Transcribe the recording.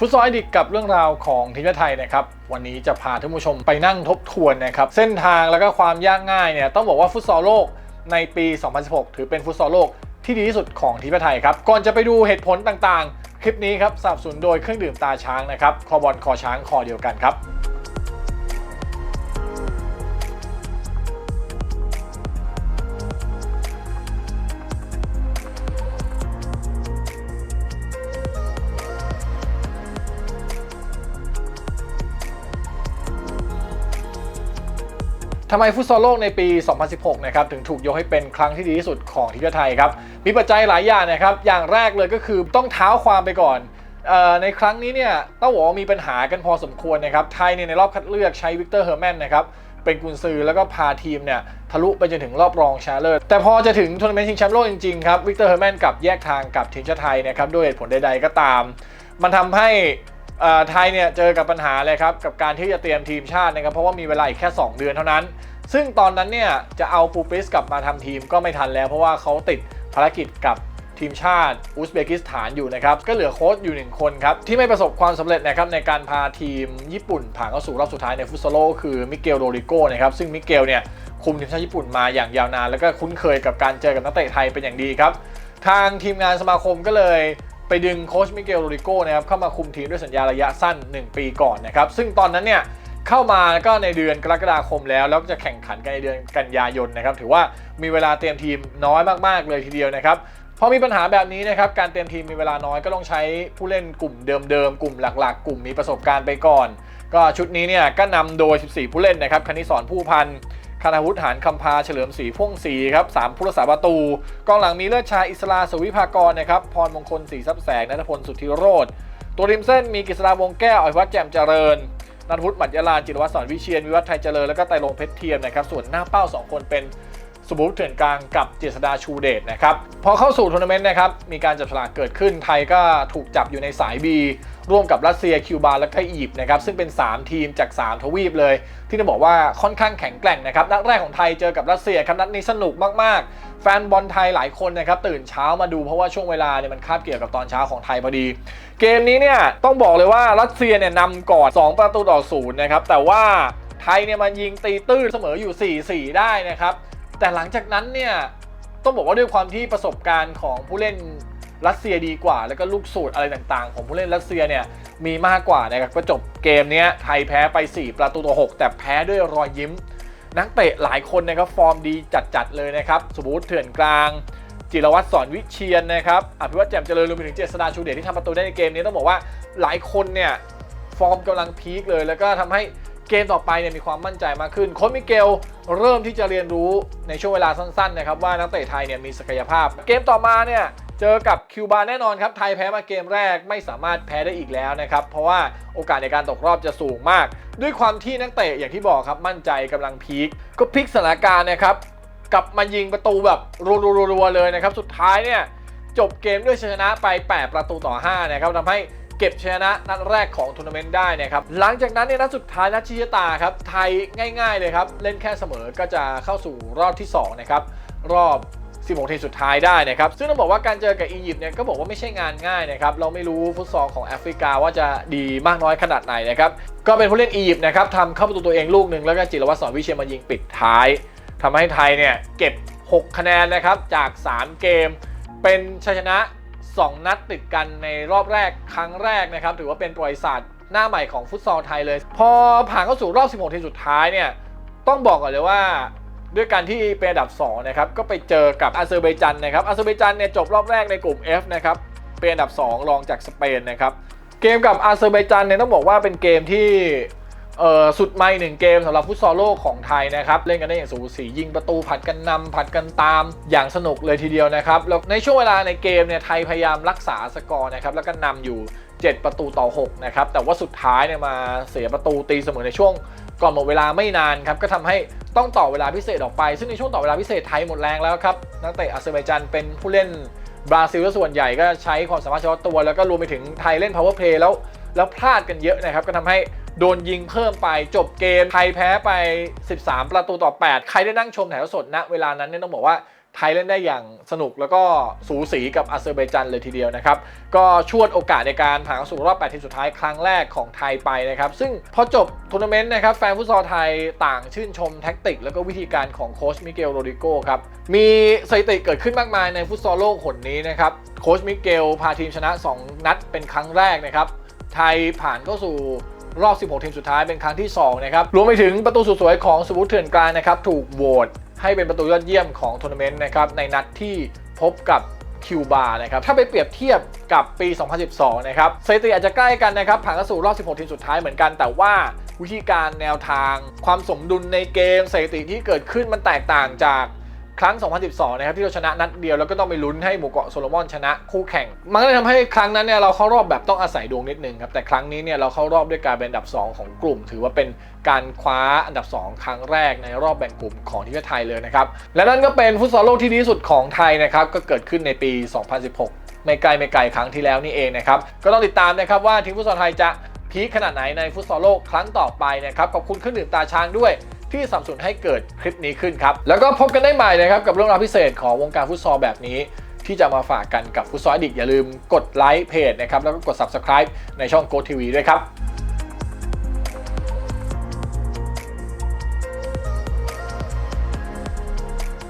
ฟุตซอลอดิกกับเรื่องราวของทีมชาติไทยนะครับวันนี้จะพาท่านผู้ชมไปนั่งทบทวนนะครับเส้นทางแล้วก็ความยากง่ายเนี่ยต้องบอกว่าฟุตซอลโลกในปี 2016 ถือเป็นฟุตซอลโลกที่ดีที่สุดของทีมชาติไทยครับก่อนจะไปดูเหตุผลต่างๆ คลิปนี้ครับสนับสนุนโดยเครื่องดื่มตาช้างนะครับคอบอลคอช้างคอเดียวกันครับ ทำไมฟุตซอลโลกในปี 2016 นะครับถึงถูกยกให้เป็นครั้งที่ดีที่สุดของทีมชาติไทยครับ มีปัจจัยหลายอย่างนะครับ อย่างแรกเลยก็คือต้องเท้าความไปก่อนออในครั้งนี้เนี่ยต้องบอกว่ามีปัญหากันพอสมควรนะครับ ไทยเนี่ยในรอบคัดเลือกใช้วิกเตอร์เฮอร์แมนนะครับเป็นกุนซือแล้วก็พาทีมเนี่ยทะลุไปจนถึงรอบรองชนะเลิศแต่พอจะถึงทัวร์นาเมนต์ชิงแชมป์โลกจริงๆครับวิกเตอร์เฮอร์แมนกลับแยกทางกับทีมชาติไทยนะครับด้วยเหตุผลใดๆก็ตาม มันทำให้ไทยเนี่ยเจอกับปัญหาเลยครับกับการที่จะเตรียมทีมชาตินะครับเพราะว่ามีเวลาอีกแค่ 2 เดือนเท่านั้น ซึ่งตอนนั้นเนี่ยจะเอาปูปิสกลับมาทำทีมก็ไม่ทันแล้ว เพราะว่าเขาติดภารกิจกับทีมชาติอุซเบกิสถานอยู่นะครับ ก็เหลือโค้ชอยู่หนึ่งคนครับ ที่ไม่ประสบความสำเร็จนะครับในการพาทีมญี่ปุ่น ผ่านเข้าสู่รอบสุดท้ายในฟุตซอลโลกคือมิเกลโรริโกนะครับ ซึ่งมิเกลเนี่ยคุมทีมชาติญี่ปุ่นมาอย่างยาวนาน แล้วก็คุ้นเคยกับการเจอกับนักเตะไทยเป็นอย่างดีครับ ทางทีมงานสมาคมก็เลยไปดึงโค้ชมิเกลโรริโกนะครับเข้ามาคุมทีมด้วยสัญญาระยะสั้น 1 ปีก่อนนะครับซึ่งตอนนั้นเนี่ย เข้ามาก็ในเดือนกรกฎาคมแล้ว แล้วก็จะแข่งขันกันในเดือนกันยายนนะครับ ถือว่ามีเวลาเตรียมทีมน้อยมากๆเลยทีเดียวนะครับพอมีปัญหาแบบนี้นะครับการเตรียมทีมมีเวลาน้อยก็ต้องใช้ผู้เล่นกลุ่มเดิมๆกลุ่มหลักๆ กลุ่มมีประสบการณ์ไปก่อน ก็ชุดนี้เนี่ยก็นำโดย 14 ผู้เล่นนะครับคณิสอนผู้พันคณาวุฒิหานคำพาเฉลิมศรีพ่วงศรีครับสามผู้รักษาประตูกองหลังมีเลิศชายอิสลาสวิภากรนะครับพรมงคลศรีทรัพย์แสงนัทพลสุทธิโรธตัวริมเส้นมีกฤษดาวงแก้วอภิวัตแจ่มเจริญ นัทวุฒิหมัดยาลานจิรวัตรสอนวิเชียนวิวัฒน์ไทยเจริญแล้วก็ไตรลงเพชรเทียมนะครับส่วนหน้าเป้า 2 คนเป็น สมบูรณ์เถื่อนกลางกับเจษดาชูเดชนะครับ พอเข้าสู่ทัวร์นาเมนต์นะครับ มีการจับฉลากเกิดขึ้น ไทยก็ถูกจับอยู่ในสาย B ร่วมกับรัสเซียคิวบาและก็อียิปต์นะครับ ซึ่งเป็น 3 ทีมจาก 3 ทวีปเลย ที่ต้องบอกว่าค่อนข้างแข็งแกร่งนะครับ นัดแรกของไทยเจอกับรัสเซียครับนัดนี้สนุกมากๆ แฟนบอลไทยหลายคนนะครับตื่นเช้ามาดูเพราะว่าช่วงเวลาเนี่ยมันคาบเกี่ยวกับตอนเช้าของไทยพอดี เกมนี้เนี่ยต้องบอกเลยว่ารัสเซียเนี่ยนำก่อน 2 ประตูต่อศูนย์นะครับแต่ว่าไทยเนี่ยมันยิงตีตื้นเสมออยู่ 4-4 ได้นะครับ แต่หลังจากนั้นเนี่ยต้องบอกว่าด้วยความที่ประสบการณ์ของผู้เล่นรัสเซียดีกว่า แล้วก็ลูกสูตรอะไรต่างๆ ของผู้เล่นรัสเซียเนี่ยมีมากกว่านะครับก็จบเกมนี้ไทยแพ้ไป 4 ประตูต่อ6แต่แพ้ด้วยรอยยิ้ม นักเตะหลายคนนะครับฟอร์มดีจัดๆเลยนะครับสมมติเถื่อนกลาง จิรวัตรสอนวิเชียนนะครับอภิวัตรแจ่มเจริญรวมไปถึงเจษดาชูเดชที่ทำประตูได้ในเกมนี้ต้องบอกว่าหลายคนเนี่ยฟอร์มกำลังพีคเลยแล้วก็ทำให้ เกมต่อไปเนี่ยมีความมั่นใจมากขึ้นโค้ชมิเกลเริ่มที่จะเรียนรู้ในช่วงเวลาสั้นๆนะครับว่านักเตะไทยเนี่ยมีศักยภาพ เกมต่อมาเนี่ยเจอกับคิวบาแน่นอนครับไทยแพ้มาเกมแรกไม่สามารถแพ้ได้อีกแล้วนะครับเพราะว่าโอกาสในการตกรอบจะสูงมาก ด้วยความที่นักเตะอย่างที่บอกครับมั่นใจกำลังพีคก็พลิกสถานการณ์นะครับกลับมายิงประตูแบบรัวๆๆเลยนะครับสุดท้ายเนี่ยจบเกมด้วยชนะไป 8 ประตูต่อ 5 นะครับทำให้ เก็บชนะนัดแรกของทัวร์นาเมนต์ได้นะครับหลังจากนั้นเนี่ยนัดสุดท้ายนัดชิชตาครับไทยง่าย ๆเลยครับเล่นแค่เสมอก็จะเข้าสู่รอบที่2นะครับรอบ16ทีมสุดท้ายได้นะครับ ซึ่งต้องบอกว่าการเจอกับอียิปต์เนี่ยก็บอกว่าไม่ใช่งานง่ายนะครับ เราไม่รู้ฟุตซอลของแอฟริกาว่าจะดีมากน้อยขนาดไหนนะครับ ก็เป็นผู้เล่นอียิปต์นะครับทำเข้าประตูตัวเองลูกหนึ่งแล้วก็จิรวัตรสอนวิเชียนมายิงปิดท้ายทำให้ไทยเนี่ยเก็บ 6 คะแนนนะครับจาก 3 เกม เป็นชัยชนะ 2 นัดติดกันในรอบแรกครั้งแรกนะครับ ถือว่าเป็นประวัติศาสตร์หน้าใหม่ของฟุตซอลไทยเลย พอผ่านเข้าสู่รอบ 16 ทีมสุดท้ายเนี่ยต้องบอกก่อนเลยว่าด้วยการที่เป็นอันดับ2นะครับก็ไปเจอกับอาเซอร์ไบจันนะครับอาเซอร์ไบจันเนี่ยจบรอบแรกในกลุ่ม F นะครับเป็นอันดับ 2 รองจากสเปนนะครับเกมกับอาเซอร์ไบจันเนี่ยต้องบอกว่าเป็นเกมที่ เออสุดไม่หนึ่งเกมสำหรับฟุตซอลโลกของไทยนะครับ เล่นกันได้อย่างสูสียิงประตูผัดกันนำผัดกันตามอย่างสนุกเลยทีเดียวนะครับแล้วในช่วงเวลาในเกมเนี่ยไทยพยายามรักษาสกอร์นะครับแล้วก็นำอยู่ 7 ประตูต่อ 6 นะครับ แต่ว่าสุดท้ายเนี่ยมาเสียประตูตีเสมอในช่วงก่อนหมดเวลาไม่นานครับ ก็ทำให้ต้องต่อเวลาพิเศษออกไป ซึ่งในช่วงต่อเวลาพิเศษไทยหมดแรงแล้วครับ นักเตะอาเซอร์ไบจันเป็นผู้เล่นบราซิลส่วนใหญ่ก็ใช้ความสามารถเฉพาะตัว แล้วก็รวมไปถึงไทยเล่น power play แล้วแล้วพลาดกันเยอะนะครับ ก็ทำให้ โดนยิงเพิ่มไปจบเกมไทยแพ้ไป 13 ประตูต่อ 8 ใครได้นั่งชมถ่ายทอดสดณเวลานั้นเนี่ยต้องบอกว่าไทยเล่นได้อย่างสนุกแล้วก็สูสีกับอาเซอร์ไบจันเลยทีเดียวนะครับ ก็ชวดโอกาสในการผ่านเข้าสู่รอบ 8 ทีมสุดท้ายครั้งแรกของไทยไปนะครับ ซึ่งพอจบทัวร์นาเมนต์นะครับ แฟนฟุตซอลไทยต่างชื่นชมแท็กติก แล้วก็วิธีการของโค้ชมิเกลโรดิโกครับ มีสถิติเกิดขึ้นมากมายในฟุตซอลโลกหนนี้นะครับ โค้ชมิเกลพาทีมชนะ 2 นัดเป็นครั้งแรกนะครับ ไทยผ่านเข้าสู่ รอบ 16 ทีมสุดท้ายเป็นครั้งที่ 2 นะครับ รวมไปถึงประตูสุดสวยของสวุฒิเถื่อนกลางนะครับ ถูกโหวตให้เป็นประตูยอดเยี่ยมของทัวร์นาเมนต์นะครับ ในนัดที่พบกับคิวบานะครับ ถ้าไปเปรียบเทียบกับปี 2012 นะครับสถิติอาจจะใกล้กันนะครับ ผ่านเข้าสู่รอบ 16 ทีมสุดท้ายเหมือนกัน แต่ว่าวิธีการแนวทาง ความสมดุลในเกมสถิติที่เกิดขึ้นมันแตกต่างจาก ครั้ง 2012 นะครับที่เราชนะนัดเดียวแล้วก็ต้องไปลุ้นให้หมู่เกาะโซโลมอนชนะคู่แข่ง มันก็เลยทำให้ครั้งนั้นเนี่ยเราเข้ารอบแบบต้องอาศัยดวงนิดนึงครับแต่ครั้งนี้เนี่ยเราเข้ารอบด้วยการเป็นอันดับ 2 ของกลุ่ม ถือว่าเป็นการคว้าอันดับ 2 ครั้งแรกในรอบแบ่งกลุ่มของทีมชาติไทยเลยนะครับและนั่นก็เป็นฟุตซอลโลกที่ดีที่สุดของไทยนะครับก็เกิดขึ้นในปี 2016 ไม่ไกลไม่ไกลครั้งที่แล้วนี่เองนะครับก็ต้องติดตามนะครับว่าทีมฟุตซอลไทยจะพีคขนาดไหนในฟุตซอลโลกครั้งต่อไปนะครับขอบคุณเครื่องดื่มตาช้างด้วย ที่สนับสนุนให้เกิดคลิปนี้ขึ้นครับ แล้วก็พบกันได้ใหม่นะครับกับเรื่องราวพิเศษของวงการฟุตซอลแบบนี้ ที่จะมาฝากกันกับฟุตซอลดิกอย่าลืมกดไลค์เพจนะครับแล้วก็กด subscribe ในช่อง Go TV ด้วยครับ